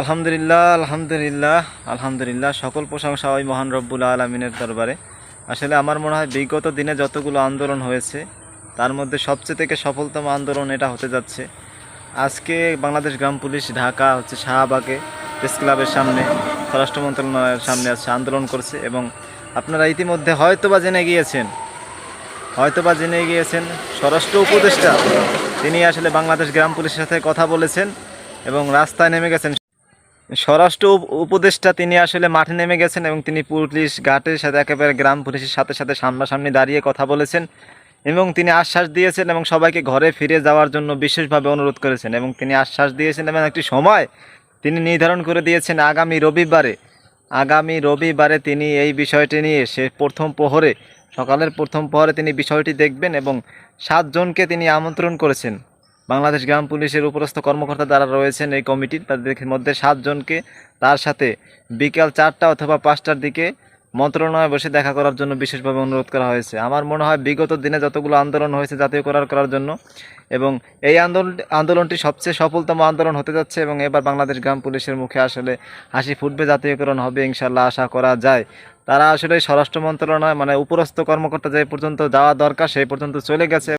আলহামদুলিল্লাহ আলহামদুলিল্লাহ আলহামদুলিল্লাহ। সকল প্রশংসা ওই মহান রব্বুল আলমিনের দরবারে। আসলে আমার মনে হয় বিগত দিনে যতগুলো আন্দোলন হয়েছে, তার মধ্যে সবচেয়ে থেকে সফলতম আন্দোলন এটা হতে যাচ্ছে। আজকে বাংলাদেশ গ্রাম পুলিশ ঢাকা হচ্ছে শাহবাগে প্রেস ক্লাবের সামনে, স্বরাষ্ট্র মন্ত্রণালয়ের সামনে আছে আন্দোলন করছে এবং আপনারা ইতিমধ্যে হয়তোবা জেনে গিয়েছেন, হয়তোবা জেনে গিয়েছেন, স্বরাষ্ট্র উপদেষ্টা, তিনি আসলে বাংলাদেশ গ্রাম পুলিশের সাথে কথা বলেছেন এবং রাস্তায় নেমে গেছেন। স্বরাষ্ট্র উপ- উপদেষ্টা তিনি আসলে মাঠে নেমে গেছেন এবং তিনি পুলিশ ঘাটের সাথে একেবারে গ্রাম পুলিশের সাথে সাথে সামনাসামনি দাঁড়িয়ে কথা বলেছেন এবং তিনি আশ্বাস দিয়েছেন এবং সবাইকে ঘরে ফিরে যাওয়ার জন্য বিশেষভাবে অনুরোধ করেছেন এবং তিনি আশ্বাস দিয়েছেন এবং একটি সময় তিনি নির্ধারণ করে দিয়েছেন আগামী রবিবারে। আগামী রবিবারে তিনি এই বিষয়টি নিয়ে সে প্রথম প্রহরে, সকালের প্রথম প্রহরে তিনি বিষয়টি দেখবেন এবং সাতজনকে তিনি আমন্ত্রণ করেছেন। বাংলাদেশ গ্রাম পুলিশের উপরস্থ কর্মকর্তা যারা রয়েছেন এই কমিটির, তাদের মধ্যে সাতজনকে তার সাথে বিকাল চারটা অথবা পাঁচটার দিকে মন্ত্রণালয়ে বসে দেখা করার জন্য বিশেষভাবে অনুরোধ করা হয়েছে। আমার মনে হয় বিগত দিনে যতগুলো আন্দোলন হয়েছে জাতীয় করার করার জন্য এবং এই আন্দোলন আন্দোলনটি সবচেয়ে সফলতম আন্দোলন হতে যাচ্ছে এবং এবার বাংলাদেশ গ্রাম পুলিশের মুখে আসলে হাসি ফুটবে, জাতীয়করণ হবে ইনশাল্লাহ আশা করা যায়। তারা আসলে স্বরাষ্ট্র মন্ত্রণালয় মানে উপরস্থ কর্মকর্তা যে পর্যন্ত যাওয়া দরকার সেই পর্যন্ত চলে গেছে।